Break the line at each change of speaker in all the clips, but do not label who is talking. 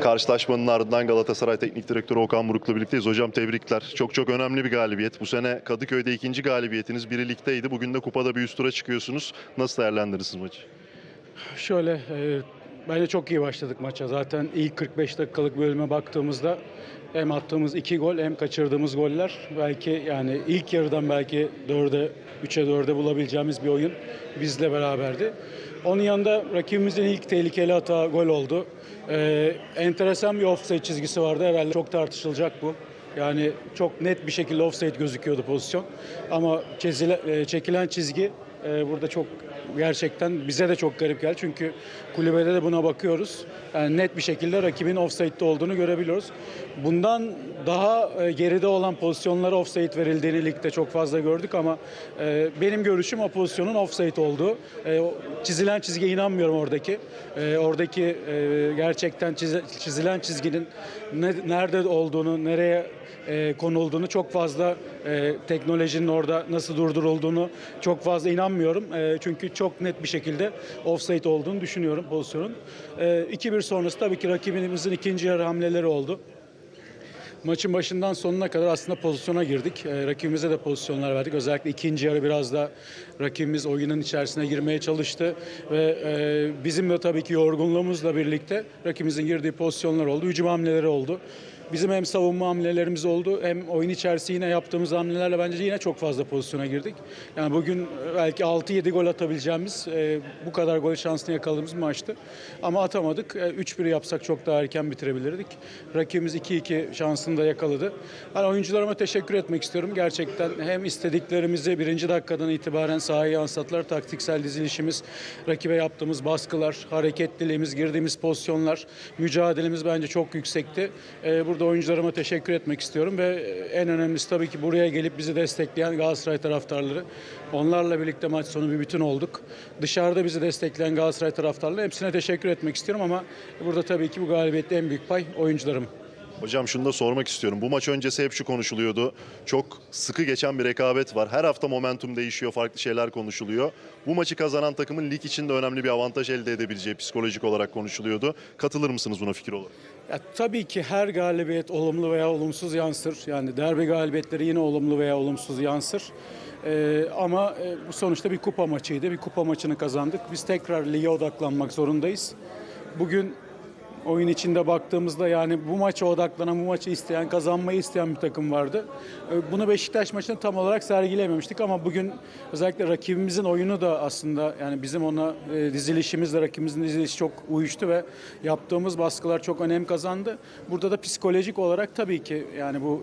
Karşılaşmanın ardından Galatasaray Teknik Direktörü Okan Buruk'la birlikteyiz. Hocam tebrikler. Çok çok önemli bir galibiyet. Bu sene Kadıköy'de ikinci galibiyetiniz. Biri ligdeydi. Bugün de kupada bir üst tura çıkıyorsunuz. Nasıl değerlendirirsiniz maçı?
Şöyle, e, bence çok iyi başladık maça. Zaten ilk 45 dakikalık bölüme baktığımızda hem attığımız iki gol hem kaçırdığımız goller belki yani ilk yarıdan belki 4'e 3'e 4'e bulabileceğimiz bir oyun bizle beraberdi. Onun yanında rakibimizin ilk tehlikeli hata gol oldu. E, enteresan bir offside çizgisi vardı herhalde çok tartışılacak bu. Yani çok net bir şekilde offside gözüküyordu pozisyon. Ama çizile, e, çekilen çizgi e, burada çok gerçekten bize de çok garip geldi. Çünkü kulübede de buna bakıyoruz. Yani net bir şekilde rakibin offside'de olduğunu görebiliyoruz. Bundan daha e, geride olan pozisyonlara offside verildiğini ligde çok fazla gördük ama e, benim görüşüm o pozisyonun offside olduğu. E, çizilen çizgiye inanmıyorum oradaki. E, oradaki e, gerçekten çizilen çizginin ne- nerede olduğunu, nereye e, konulduğunu çok fazla e, teknolojinin orada nasıl durdurulduğunu çok fazla inanmıyorum. E, çünkü çok net bir şekilde offside olduğunu düşünüyorum pozisyonun. E, 2-1 sonrası tabii ki rakibimizin ikinci yarı hamleleri oldu. Maçın başından sonuna kadar aslında pozisyona girdik. E, rakibimize de pozisyonlar verdik. Özellikle ikinci yarı biraz da rakibimiz oyunun içerisine girmeye çalıştı. Ve e, bizim de tabii ki yorgunluğumuzla birlikte rakibimizin girdiği pozisyonlar oldu. Hücum hamleleri oldu. Bizim hem savunma hamlelerimiz oldu hem oyun içerisinde yine yaptığımız hamlelerle bence yine çok fazla pozisyona girdik. Yani bugün belki 6-7 gol atabileceğimiz, e, bu kadar gol şansını yakaladığımız maçtı. Ama atamadık. E, 3-1 yapsak çok daha erken bitirebilirdik. Rakibimiz 2-2 şansını da yakaladı. Ben oyuncularıma teşekkür etmek istiyorum. Gerçekten hem istediklerimizi birinci dakikadan itibaren sahaya yansıttılar. Taktiksel dizilişimiz, rakibe yaptığımız baskılar, hareketliliğimiz, girdiğimiz pozisyonlar, mücadelemiz bence çok yüksekti. E, burada oyuncularıma teşekkür etmek istiyorum ve en önemlisi tabii ki buraya gelip bizi destekleyen Galatasaray taraftarları. Onlarla birlikte maç sonu bir bütün olduk. Dışarıda bizi destekleyen Galatasaray taraftarları hepsine teşekkür etmek istiyorum ama burada tabii ki bu galibiyette en büyük pay oyuncularım.
Hocam şunu da sormak istiyorum. Bu maç öncesi hep şu konuşuluyordu. Çok sıkı geçen bir rekabet var. Her hafta momentum değişiyor, farklı şeyler konuşuluyor. Bu maçı kazanan takımın lig içinde önemli bir avantaj elde edebileceği psikolojik olarak konuşuluyordu. Katılır mısınız buna fikir olarak?
Ya, tabii ki her galibiyet olumlu veya olumsuz yansır. Yani derbi galibiyetleri yine olumlu veya olumsuz yansır. Ee, ama e, bu sonuçta bir kupa maçıydı. Bir kupa maçını kazandık. Biz tekrar lige odaklanmak zorundayız. Bugün oyun içinde baktığımızda yani bu maça odaklanan, bu maçı isteyen, kazanmayı isteyen bir takım vardı. Ee, Bunu Beşiktaş maçında tam olarak sergilememiştik ama bugün özellikle rakibimizin oyunu da aslında yani bizim ona e, dizilişimizle rakibimizin dizilişi çok uyuştu ve yaptığımız baskılar çok önem kazandı. Burada da psikolojik olarak tabii ki yani bu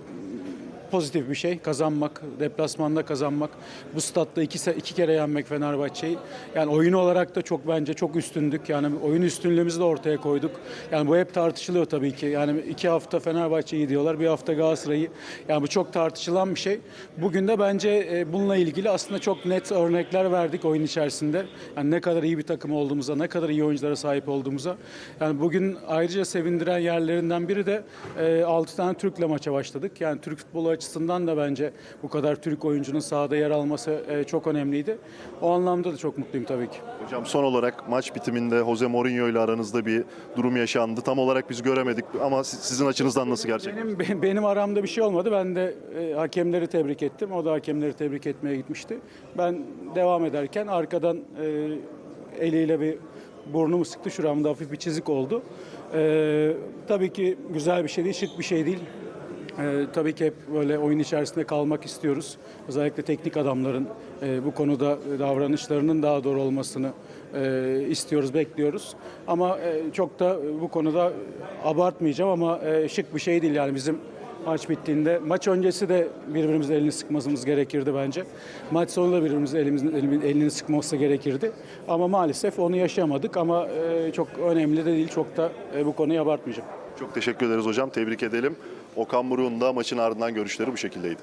pozitif bir şey. Kazanmak, deplasmanda kazanmak, bu statta iki, iki kere yenmek Fenerbahçe'yi. Yani oyun olarak da çok bence çok üstündük. Yani oyun üstünlüğümüzü de ortaya koyduk. Yani bu hep tartışılıyor tabii ki. Yani iki hafta Fenerbahçe'yi diyorlar, bir hafta Galatasaray'ı. Yani bu çok tartışılan bir şey. Bugün de bence e, bununla ilgili aslında çok net örnekler verdik oyun içerisinde. Yani ne kadar iyi bir takım olduğumuza, ne kadar iyi oyunculara sahip olduğumuza. Yani bugün ayrıca sevindiren yerlerinden biri de e, 6 tane Türk'le maça başladık. Yani Türk futbolu açısından da bence bu kadar Türk oyuncunun sahada yer alması e, çok önemliydi. O anlamda da çok mutluyum tabii ki.
Hocam son olarak maç bitiminde Jose Mourinho ile aranızda bir durum yaşandı. Tam olarak biz göremedik ama si- sizin açınızdan nasıl gerçek?
Benim be- benim aramda bir şey olmadı. Ben de e, hakemleri tebrik ettim. O da hakemleri tebrik etmeye gitmişti. Ben devam ederken arkadan e, eliyle bir burnumu sıktı. Şuramda hafif bir çizik oldu. E, tabii ki güzel bir şey değil, şık bir şey değil. E, tabii ki hep böyle oyun içerisinde kalmak istiyoruz. Özellikle teknik adamların e, bu konuda davranışlarının daha doğru olmasını e, istiyoruz, bekliyoruz. Ama e, çok da bu konuda abartmayacağım ama e, şık bir şey değil yani bizim maç bittiğinde. Maç öncesi de birbirimizin elini sıkmamız gerekirdi bence. Maç sonunda birbirimizin elimizin elini sıkması gerekirdi. Ama maalesef onu yaşamadık ama e, çok önemli de değil. Çok da e, bu konuyu abartmayacağım.
Çok teşekkür ederiz hocam. Tebrik edelim. Okan Buruk'un da maçın ardından görüşleri bu şekildeydi.